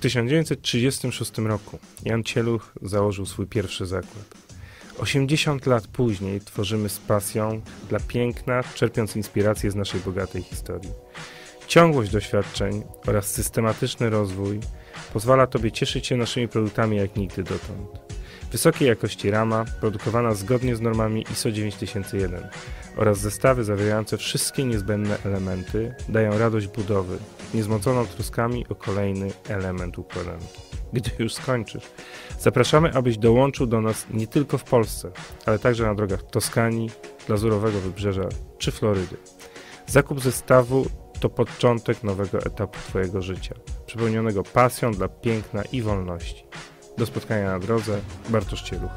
1936 roku Jan Cieluch założył swój pierwszy zakład. 80 lat później tworzymy z pasją dla piękna, czerpiąc inspirację z naszej bogatej historii. Ciągłość doświadczeń oraz systematyczny rozwój pozwala Tobie cieszyć się naszymi produktami jak nigdy dotąd. Wysokiej jakości rama, produkowana zgodnie z normami ISO 9001 oraz zestawy zawierające wszystkie niezbędne elementy dają radość budowy, niezmąconą troskami o kolejny element układanki. Gdy już skończysz, zapraszamy, abyś dołączył do nas nie tylko w Polsce, ale także na drogach Toskanii, Lazurowego Wybrzeża czy Florydy. Zakup zestawu to początek nowego etapu Twojego życia, przepełnionego pasją dla piękna i wolności. Do spotkania na drodze, Bartosz Cieluch.